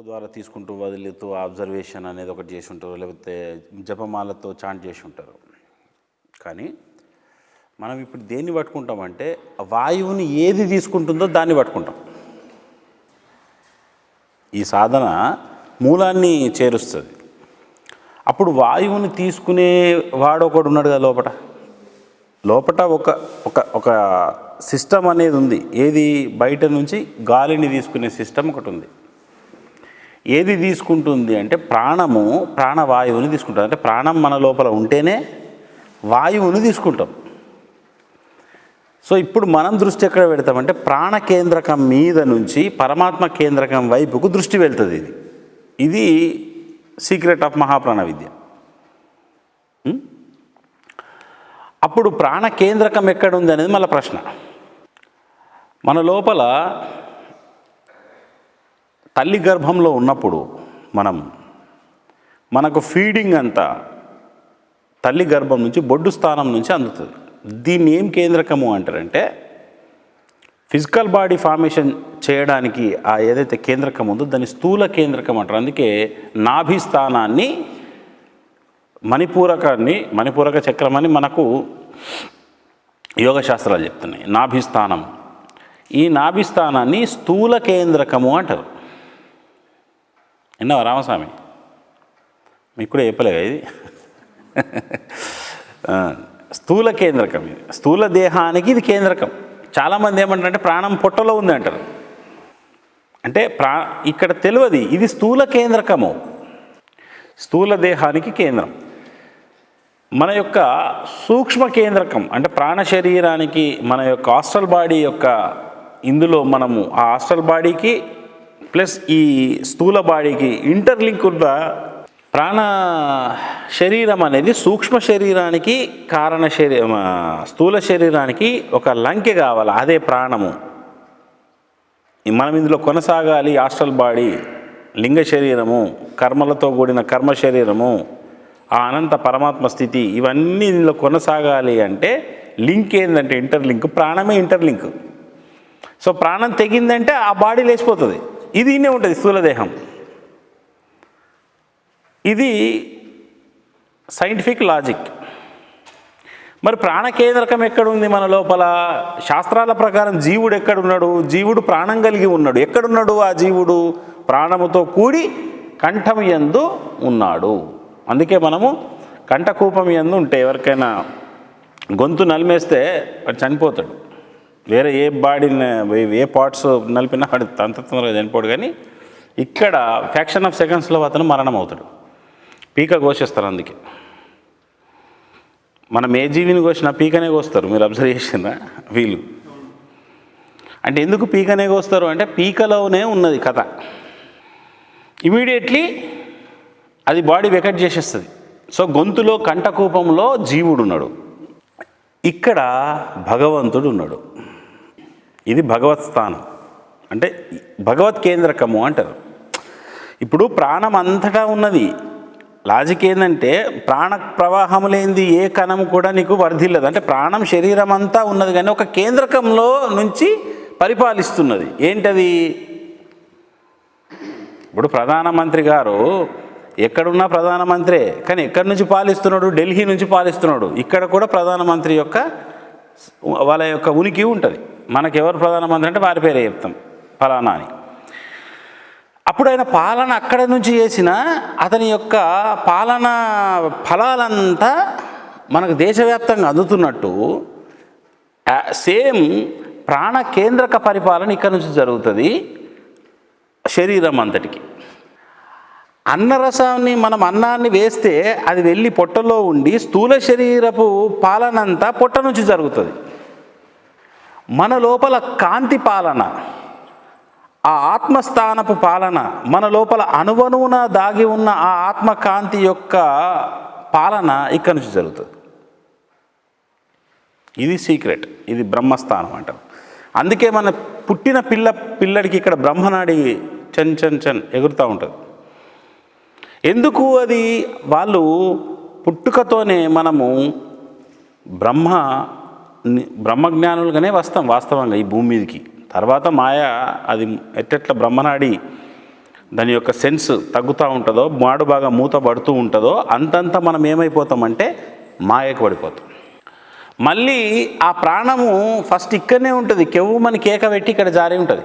ముక్కు ద్వారా తీసుకుంటూ వదులుతూ అబ్జర్వేషన్ అనేది ఒకటి చేసి ఉంటారు. లేకపోతే జపమాలతో చాంట్ చేసి ఉంటారు. కానీ మనం ఇప్పుడు దేన్ని పట్టుకుంటామంటే వాయువుని ఏది తీసుకుంటుందో దాన్ని పట్టుకుంటాం. ఈ సాధన మూలాన్ని చేరుస్తుంది. అప్పుడు వాయువుని తీసుకునే వాడు ఒకడు ఉన్నాడు కదా లోపట. లోపట ఒక ఒక ఒక సిస్టమ్ అనేది ఉంది. ఏది? బయట నుంచి గాలిని తీసుకునే సిస్టమ్ ఒకటి ఉంది. ఏది తీసుకుంటుంది అంటే ప్రాణము ప్రాణవాయువుని తీసుకుంటుంది అంటే ప్రాణం మన లోపల ఉంటేనే వాయువుని తీసుకుంటాం. సో ఇప్పుడు మనం దృష్టి ఎక్కడ పెడతామంటే ప్రాణ కేంద్రకం మీద నుంచి పరమాత్మ కేంద్రకం వైపుకు దృష్టి వెళ్తుంది ఇది. ఇది సీక్రెట్ ఆఫ్ మహాప్రాణ విద్య. అప్పుడు ప్రాణ కేంద్రకం ఎక్కడ ఉంది అనేది మళ్ళీ ప్రశ్న. మన లోపల తల్లి గర్భంలో ఉన్నప్పుడు మనం మనకు ఫీడింగ్ అంతా తల్లి గర్భం నుంచి బొడ్డు స్థానం నుంచి అందుతుంది. దీన్ని ఏం కేంద్రకము అంటారంటే ఫిజికల్ బాడీ ఫార్మేషన్ చేయడానికి ఆ ఏదైతే కేంద్రకం ఉందో దాన్ని స్థూల కేంద్రకం అంటారు. అందుకే నాభి స్థానాన్ని మణిపూరకాన్ని మణిపూరక చక్రం అని మనకు యోగ శాస్త్రాలు చెప్తున్నాయి నాభిస్థానం ఈ నాభిస్థానాన్ని స్థూల కేంద్రకము అంటారు. విన్నావా రామస్వామి? మీకు కూడా చెప్పలేగా ఇది? స్థూల కేంద్రకం ఇది. స్థూల దేహానికి ఇది కేంద్రకం. చాలామంది ఏమంటారంటే ప్రాణం పొట్టలో ఉంది అంటారు. అంటే ప్రా ఇక్కడ తెలియదు ఇది. స్థూల కేంద్రకము. స్థూల దేహానికి కేంద్రం. మన యొక్క సూక్ష్మ కేంద్రకం అంటే ప్రాణ శరీరానికి మన యొక్క హాస్టల్ బాడీ యొక్క ఇందులో మనము ఆ హాస్టల్ బాడీకి ప్లస్ ఈ స్థూల బాడీకి ఇంటర్లింక్ ఉన్న ప్రాణ శరీరం అనేది సూక్ష్మ శరీరానికి కారణ శరీరం స్థూల శరీరానికి ఒక లంకె కావాలి అదే ప్రాణము. మనం ఇందులో కొనసాగాలి హాస్టల్ బాడీ లింగ శరీరము కర్మలతో కూడిన కర్మ శరీరము ఆ అనంత పరమాత్మ స్థితి ఇవన్నీ ఇందులో కొనసాగాలి అంటే లింక్ ఏంటంటే ఇంటర్లింక్ ప్రాణమే ఇంటర్లింక్. సో ప్రాణం తెగిందంటే ఆ బాడీ లేచిపోతుంది. ఇది ఇన్నే ఉంటుంది స్థూలదేహం ఇది సైంటిఫిక్ లాజిక్ మరి ప్రాణ కేంద్రకం ఎక్కడుంది మన లోపల? శాస్త్రాల ప్రకారం జీవుడు ఎక్కడున్నాడు? జీవుడు ప్రాణం కలిగి ఉన్నాడు. ఎక్కడున్నాడు ఆ జీవుడు? ప్రాణముతో కూడి కంఠం యందు ఉన్నాడు. అందుకే మనము కంఠకూపం యందు ఉంటే ఎవరికైనా గొంతు నలిమేస్తే వాడు చనిపోతాడు. వేరే ఏ బాడీని ఏ పార్ట్స్ నలిపినా వాడు అంత తొందరగా చనిపోడు కానీ ఇక్కడ ఫ్యాక్షన్ ఆఫ్ సెకండ్స్లో అతను మరణం అవుతాడు పీక కోసేస్తారు అందుకే. మనం ఏ జీవిని కోసినా పీకనే కోస్తారు. మీరు అబ్జర్వ్ చేసినా వీళ్ళు. అంటే ఎందుకు పీకనే కోస్తారు? అంటే పీకలోనే ఉన్నది కథ. ఇమీడియట్లీ అది బాడీ వెకట్ చేసేస్తుంది. సో గొంతులో కంఠకూపంలో జీవుడు ఉన్నాడు ఇక్కడ భగవంతుడు ఉన్నాడు ఇది భగవత్ స్థానం. అంటే భగవత్ కేంద్రకము అంటారు. ఇప్పుడు ప్రాణం అంతటా ఉన్నది. లాజిక్ ఏంటంటే ప్రాణ ప్రవాహం లేనిది ఏ కణం కూడా నీకు వర్ధిల్లదు. అంటే ప్రాణం శరీరం అంతా ఉన్నది కానీ ఒక కేంద్రకంలో నుంచి పరిపాలిస్తున్నది. ఏంటది? ఇప్పుడు ప్రధానమంత్రి గారు ఎక్కడున్నా ప్రధానమంత్రే కానీ ఎక్కడి నుంచి పాలిస్తున్నాడు? ఢిల్లీ నుంచి పాలిస్తున్నాడు. ఇక్కడ కూడా ప్రధానమంత్రి యొక్క వాళ్ళ యొక్క ఉనికి ఉంటుంది. మనకి ఎవరు ప్రధానమంత్రి అంటే వారి పేరే చెప్తాం. ఫలానా అని. అప్పుడు ఆయన పాలన అక్కడ నుంచి చేసిన అతని యొక్క పాలన ఫలాలంతా మనకు దేశవ్యాప్తంగా అందుతున్నట్టు సేమ్ ప్రాణ కేంద్రక పరిపాలన ఇక్కడ నుంచి జరుగుతుంది శరీరం అంతటికి. అన్నరసాన్ని మనం అన్నాన్ని వేస్తే అది వెళ్ళి పొట్టలో ఉండి స్థూల శరీరపు పాలనంతా పొట్ట నుంచి జరుగుతుంది. మన లోపల కాంతి పాలన ఆ ఆత్మస్థానపు పాలన మన లోపల అణువణువున దాగి ఉన్న ఆ ఆత్మకాంతి యొక్క పాలన ఇక్కడి నుంచి జరుగుతుంది. ఇది సీక్రెట్ ఇది బ్రహ్మస్థానం అంటారు అందుకే మన పుట్టిన పిల్ల పిల్లడికి ఇక్కడ బ్రహ్మనాడి చన్ చన్ చన్ ఎగురుతూ ఉంటుంది. ఎందుకు అది? వాళ్ళు పుట్టుకతోనే మనము బ్రహ్మ బ్రహ్మజ్ఞానులుగానే వస్తాం వాస్తవంగా ఈ భూమి మీదకి. తర్వాత మాయ అది ఎట్టెట్ల బ్రహ్మనాడి దాని యొక్క సెన్స్ తగ్గుతూ ఉంటుందో మాడు బాగా మూత పడుతూ ఉంటుందో అంతంత మనం ఏమైపోతామంటే మాయకు పడిపోతాం. మళ్ళీ ఆ ప్రాణము ఫస్ట్ ఇక్కడనే ఉంటుంది. కెవ్వు మన కేక పెట్టి ఇక్కడ జారి ఉంటుంది.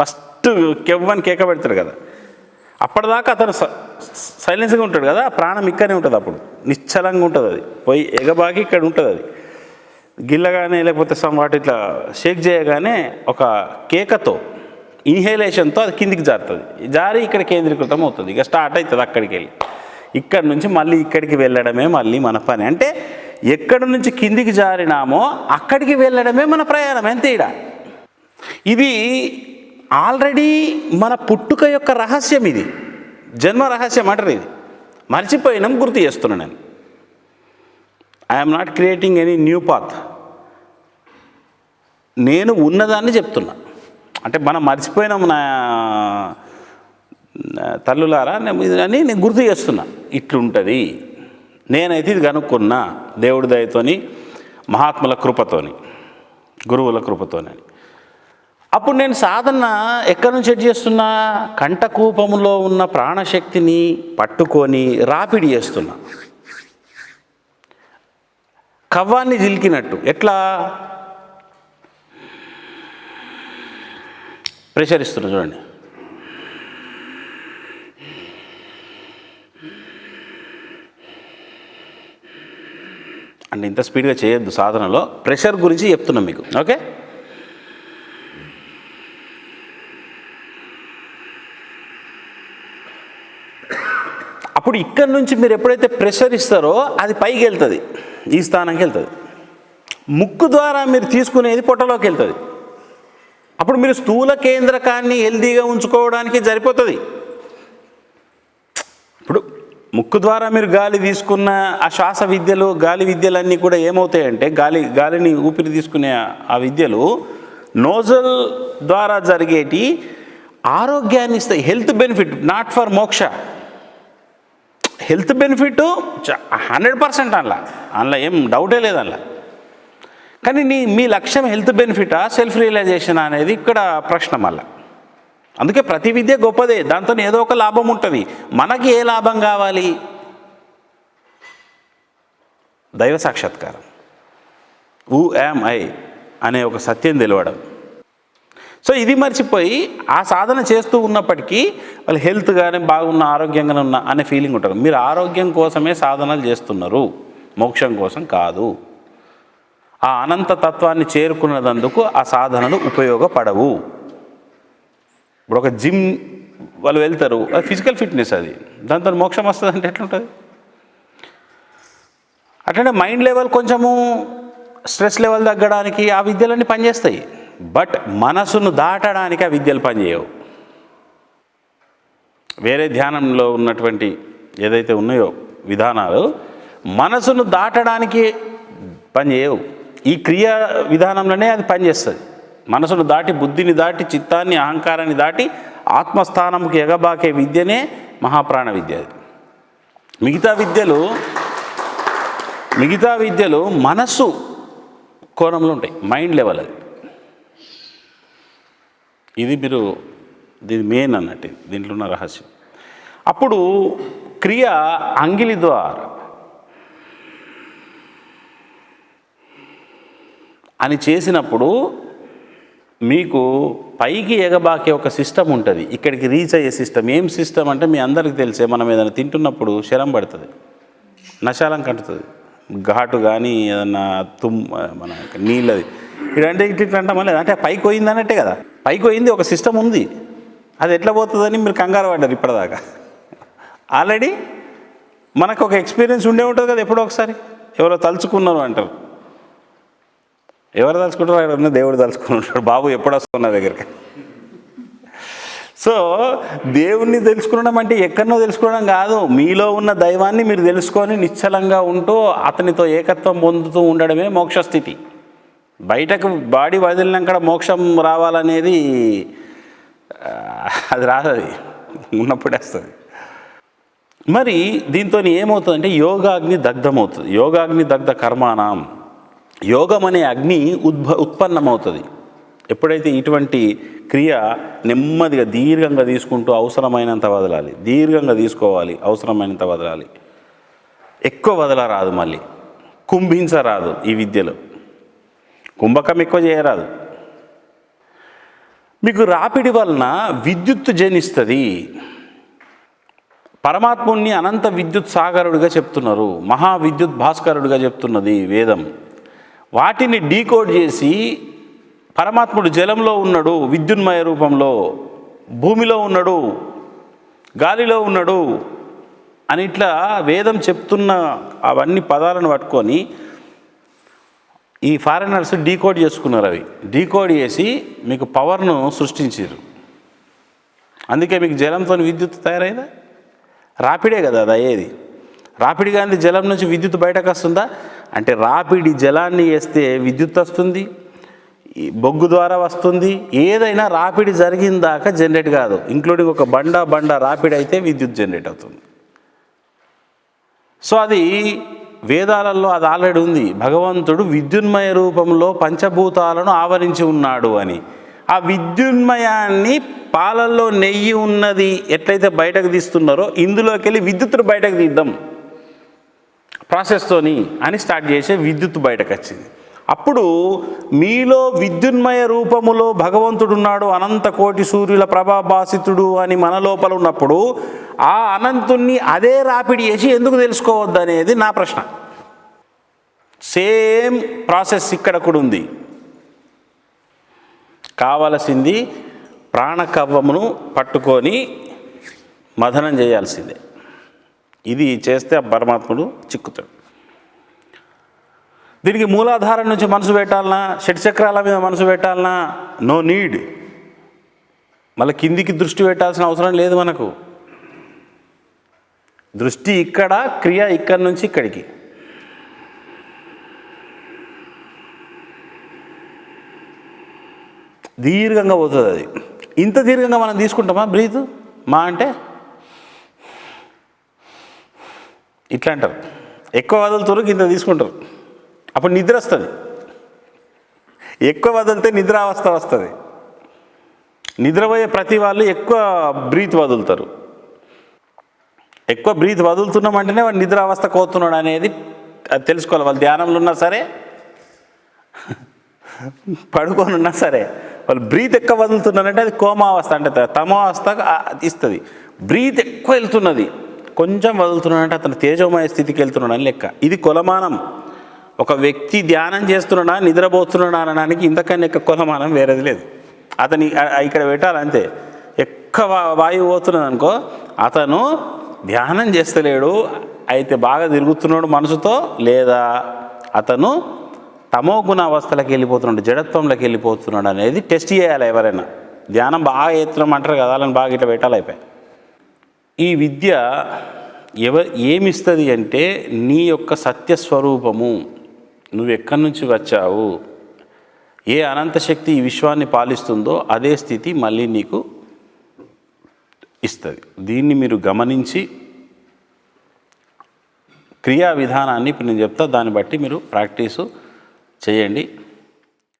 ఫస్ట్ కెవ్వని కేక పెడతారు కదా. అప్పటిదాకా అతను స- సైలెన్స్గా ఉంటాడు కదా ప్రాణం ఇక్కడనే ఉంటుంది అప్పుడు. నిశ్చలంగా ఉంటుంది అది. పోయి ఎగబాకి ఇక్కడ ఉంటుంది అది. గిల్లగానే లేకపోతే సమ్ వాటి ఇట్లా షేక్ చేయగానే ఒక కేకతో ఇన్హేలేషన్తో అది కిందికి జారుతుంది. జారి ఇక్కడ కేంద్రీకృతం అవుతుంది. ఇక స్టార్ట్ అవుతుంది అక్కడికి వెళ్ళి. ఇక్కడ నుంచి మళ్ళీ ఇక్కడికి వెళ్ళడమే మళ్ళీ మన పని. అంటే ఎక్కడి నుంచి కిందికి జారినామో అక్కడికి వెళ్ళడమే మన ప్రయాణం. ఎంత ఈడ. ఇది ఆల్రెడీ మన పుట్టుక యొక్క రహస్యం ఇది. జన్మ రహస్యం అంటారు ఇది. మర్చిపోయినాం గుర్తు చేస్తున్నాను నేను. I'm not creating any new path నేను ఉన్నదాన్ని చెప్తున్నా. అంటే మనం మర్చిపోయినాం నా తల్లులారా నేను ఇది అని నేను గుర్తు చేస్తున్నా. ఇట్లుంటుంది. నేనైతే ఇది కనుక్కున్నా దేవుడి దయతోని మహాత్ముల కృపతోని గురువుల కృపతోని అప్పుడు నేను సాధన ఎక్కడి నుంచి సెట్ చేస్తున్నా? కంఠకూపంలో ఉన్న ప్రాణశక్తిని పట్టుకొని రాపిడి చేస్తున్నా. కవ్వాన్ని జిలికినట్టు. ఎట్లా? ప్రెషర్ ఇస్తున్నా చూడండి. అంటే ఇంత స్పీడ్గా చేయొద్దు సాధనలో. ప్రెషర్ గురించి చెప్తున్నాం మీకు. ఓకే? అప్పుడు ఇక్కడ నుంచి మీరు ఎప్పుడైతే ప్రెషర్ ఇస్తారో అది పైకి వెళ్తుంది. ఈ స్థానానికి వెళ్తుంది. ముక్కు ద్వారా మీరు తీసుకునేది పొట్టలోకి వెళ్తుంది. అప్పుడు మీరు స్థూల కేంద్రకాన్ని హెల్దీగా ఉంచుకోవడానికి సరిపోతుంది. ఇప్పుడు ముక్కు ద్వారా మీరు గాలి తీసుకున్న ఆ శ్వాస విద్యలు గాలి విద్యలన్నీ కూడా ఏమవుతాయంటే గాలి గాలిని ఊపిరి తీసుకునే ఆ విద్యలు నోజల్ ద్వారా జరిగేటి ఆరోగ్యాన్ని ఇస్తాయి. Health benefit not for moksha. Health benefit hundred percent అందులో అందులో ఏం డౌటే లేదు అందులో కానీ నీ మీ లక్ష్యం హెల్త్ బెనిఫిటా సెల్ఫ్ రియలైజేషన్ అనేది ఇక్కడ ప్రశ్న మళ్ళా. అందుకే ప్రతి విద్య గొప్పదే. దాంతో ఏదో ఒక లాభం ఉంటుంది. మనకి ఏ లాభం కావాలి? దైవ సాక్షాత్కారం. ఊ యామ్ ఐ అనే ఒక సత్యం తెలియడం సో ఇది మర్చిపోయి ఆ సాధన చేస్తూ ఉన్నప్పటికీ వాళ్ళు హెల్త్ కానీ బాగున్న ఆరోగ్యంగానే ఉన్న అనే ఫీలింగ్ ఉంటారు మీరు ఆరోగ్యం కోసమే సాధనలు చేస్తున్నారు. మోక్షం కోసం కాదు. ఆ అనంత తత్వాన్ని చేరుకున్నదందుకు ఆ సాధనలు ఉపయోగపడవు. ఇప్పుడు ఒక జిమ్ వాళ్ళు వెళ్తారు. అది ఫిజికల్ ఫిట్నెస్ అది. దాంతో మోక్షం వస్తుంది అంటే ఎట్లుంటుంది? అట్లనే మైండ్ లెవెల్ కొంచెము స్ట్రెస్ లెవెల్ తగ్గడానికి ఆ విద్యలన్నీ పనిచేస్తాయి. బట్ మనసును దాటడానికి ఆ విద్యలు పనిచేయవు. వేరే ధ్యానంలో ఉన్నటువంటి ఏదైతే ఉన్నాయో విధానాలు మనసును దాటడానికి పనిచేయవు. ఈ క్రియా విధానంలోనే అది పనిచేస్తుంది. మనసును దాటి బుద్ధిని దాటి చిత్తాన్ని అహంకారాన్ని దాటి ఆత్మస్థానంకి ఎగబాకే విద్యనే మహాప్రాణ విద్య అది. మిగతా విద్యలు మిగతా విద్యలు మనస్సు కోణంలో ఉంటాయి. మైండ్ లెవెల్ అది. ఇది మీరు దీని మెయిన్ అన్నట్టు దీంట్లో ఉన్న రహస్యం. అప్పుడు క్రియ అంగిలి ద్వారా అని చేసినప్పుడు మీకు పైకి ఎగబాకే ఒక సిస్టమ్ ఉంటుంది. ఇక్కడికి రీచ్ అయ్యే సిస్టమ్. ఏం సిస్టమ్ అంటే మీ అందరికి తెలిసే మనం ఏదైనా తింటున్నప్పుడు శరం పడుతుంది. నశాలం కంటుతుంది. ఘాటు కానీ ఏదన్నా తుమ్ మన నీళ్ళది. ఇలాంటి ఇట్లా అంటామా? అంటాం లేదు? అంటే పైకి పోయింది అన్నట్టే కదా. పైకి పోయింది ఒక సిస్టమ్ ఉంది. అది ఎట్లా పోతుందని మీరు కంగారు పడ్డారు ఇప్పటిదాకా. ఆల్రెడీ మనకు ఒక ఎక్స్పీరియన్స్ ఉండే ఉంటుంది కదా ఎప్పుడో ఒకసారి. ఎవరో తలుచుకున్నారు అంటారు. ఎవరు తలుచుకుంటారో అక్కడ ఉన్న దేవుడు తలుచుకుని ఉంటాడు బాబు ఎప్పుడు వస్తున్నా దగ్గరికి? సో దేవుణ్ణి తెలుసుకోవడం అంటే ఎక్కడనో తెలుసుకోవడం కాదు. మీలో ఉన్న దైవాన్ని మీరు తెలుసుకొని నిశ్చలంగా ఉంటూ అతనితో ఏకత్వం పొందుతూ ఉండడమే మోక్షస్థితి. బయటకు బాడీ వదిలినాక మోక్షం రావాలనేది అది రాదు అది ఉన్నప్పుడే వస్తుంది. మరి దీంతో ఏమవుతుందంటే యోగాగ్ని దగ్ధమవుతుంది. యోగాగ్ని దగ్ధ కర్మానాం. యోగం అనే అగ్ని ఉద్భ ఉత్పన్నమవుతుంది. ఎప్పుడైతే ఇటువంటి క్రియ నెమ్మదిగా దీర్ఘంగా తీసుకుంటూ అవసరమైనంత వదలాలి దీర్ఘంగా తీసుకోవాలి అవసరమైనంత వదలాలి ఎక్కువ వదలరాదు మళ్ళీ. కుంభించరాదు ఈ విద్యలో. కుంభకం ఎక్కువ చేయరాదు. మీకు రాపిడి వలన విద్యుత్తు జనిస్తుంది. పరమాత్ముణ్ణి అనంత విద్యుత్ సాగరుడిగా చెప్తున్నారు. మహా విద్యుత్ భాస్కరుడిగా చెప్తున్నది వేదం. వాటిని డీకోడ్ చేసి పరమాత్ముడు జలంలో ఉన్నాడు విద్యున్మయ రూపంలో భూమిలో ఉన్నాడు గాలిలో ఉన్నాడు అని ఇట్లా వేదం చెప్తున్న అవన్నీ పదాలను పట్టుకొని ఈ ఫారినర్స్ డీకోడ్ చేసుకున్నారు అవి. డీకోడ్ చేసి మీకు పవర్ను సృష్టించారు అందుకే మీకు జలంతో విద్యుత్ తయారైందా? రాపిడే కదా అది అయ్యేది. రాపిడి కానీ జలం నుంచి విద్యుత్ బయటకు వస్తుందా? అంటే రాపిడి జలాన్ని వేస్తే విద్యుత్ వస్తుంది ఈ బొగ్గు ద్వారా వస్తుంది. ఏదైనా రాపిడి జరిగిన దాకా జనరేట్ కాదు. ఇంక్లూడింగ్ ఒక బండ బండ రాపిడి అయితే విద్యుత్ జనరేట్ అవుతుంది. సో అది వేదాలలో అది ఆల్రెడీ ఉంది. భగవంతుడు విద్యున్మయ రూపంలో పంచభూతాలను ఆవరించి ఉన్నాడు అని. ఆ విద్యున్మయాన్ని పాలల్లో నెయ్యి ఉన్నది ఎట్లయితే బయటకు తీస్తున్నారో ఇందులోకి వెళ్ళి విద్యుత్తును బయటకు తీద్దాం. ప్రాసెస్తోని అని స్టార్ట్ చేసే విద్యుత్ బయటకు వచ్చింది. అప్పుడు మీలో విద్యున్మయ రూపములో భగవంతుడున్నాడు అనంత కోటి సూర్యుల ప్రభాభాసితుడు అని మన లోపల ఉన్నప్పుడు ఆ అనంతుణ్ణి అదే రాపిడి చేసి ఎందుకు తెలుసుకోవద్దు అనేది నా ప్రశ్న. సేమ్ ప్రాసెస్ ఇక్కడ కూడా ఉంది. కావలసింది ప్రాణకవ్వమును పట్టుకొని మదనం చేయాల్సిందే. ఇది చేస్తే ఆ పరమాత్ముడు చిక్కుతాడు. దీనికి మూలాధారం నుంచి మనసు పెట్టాలనా? షట్చక్రాల మీద మనసు పెట్టాలనా? నో నీడ్ మళ్ళీ కిందికి దృష్టి పెట్టాల్సిన అవసరం లేదు మనకు. దృష్టి ఇక్కడ క్రియ ఇక్కడి నుంచి ఇక్కడికి. దీర్ఘంగా పోతుంది అది. ఇంత దీర్ఘంగా మనం తీసుకుంటామా బ్రీత్? మా అంటే? ఇట్లా అంటారు. ఎక్కువ వదులుతురు ఇంత తీసుకుంటారు. అప్పుడు నిద్ర వస్తుంది. ఎక్కువ వదిలితే నిద్రావస్థ వస్తుంది. నిద్రపోయే ప్రతి వాళ్ళు ఎక్కువ బ్రీత్ వదులుతారు. ఎక్కువ బ్రీత్ వదులుతున్నామంటేనే వాడు నిద్రావస్థ కోతున్నాడు అనేది అది తెలుసుకోవాలి. వాళ్ళు ధ్యానంలో ఉన్నా సరే పడుకొని ఉన్నా సరే వాళ్ళు బ్రీత్ ఎక్కువ వదులుతున్నారంటే అది కోమావస్థ అంటే తమావస్థ ఇస్తుంది. బ్రీత్ ఎక్కువ వెళ్తున్నది కొంచెం వదులుతున్నాడంటే అతను తేజోమయ స్థితికి వెళ్తున్నాడు అని లెక్క. ఇది కొలమానం. ఒక వ్యక్తి ధ్యానం చేస్తున్నాడా నిద్రపోతున్నాడా అనడానికి ఇంతకన్నా ఎక్కువ కొలమానం వేరేది లేదు. అతని ఇక్కడ పెట్టాలంతే ఎక్కువ వాయువు పోతున్నాడు అనుకో అతను ధ్యానం చేస్తలేడు అయితే బాగా తిరుగుతున్నాడు మనసుతో లేదా అతను తమో గుణ అవస్థలకు వెళ్ళిపోతున్నాడు జడత్వంలోకి వెళ్ళిపోతున్నాడు అనేది టెస్ట్ చేయాలి ఎవరైనా. ధ్యానం బాగా ఎత్తున్నాం అంటారు కదా వాళ్ళని బాగా ఇట్లా పెట్టాలి అయిపోయి. ఈ విద్య ఎవ ఏమిస్తుంది అంటే నీ యొక్క సత్యస్వరూపము. నువ్వు ఎక్కడి నుంచి వచ్చావు? ఏ అనంత శక్తి ఈ విశ్వాన్ని పాలిస్తుందో అదే స్థితి మళ్ళీ నీకు ఇస్తుంది. దీన్ని మీరు గమనించి క్రియా విధానాన్ని ఇప్పుడు నేను చెప్తా దాన్ని బట్టి మీరు ప్రాక్టీసు చేయండి.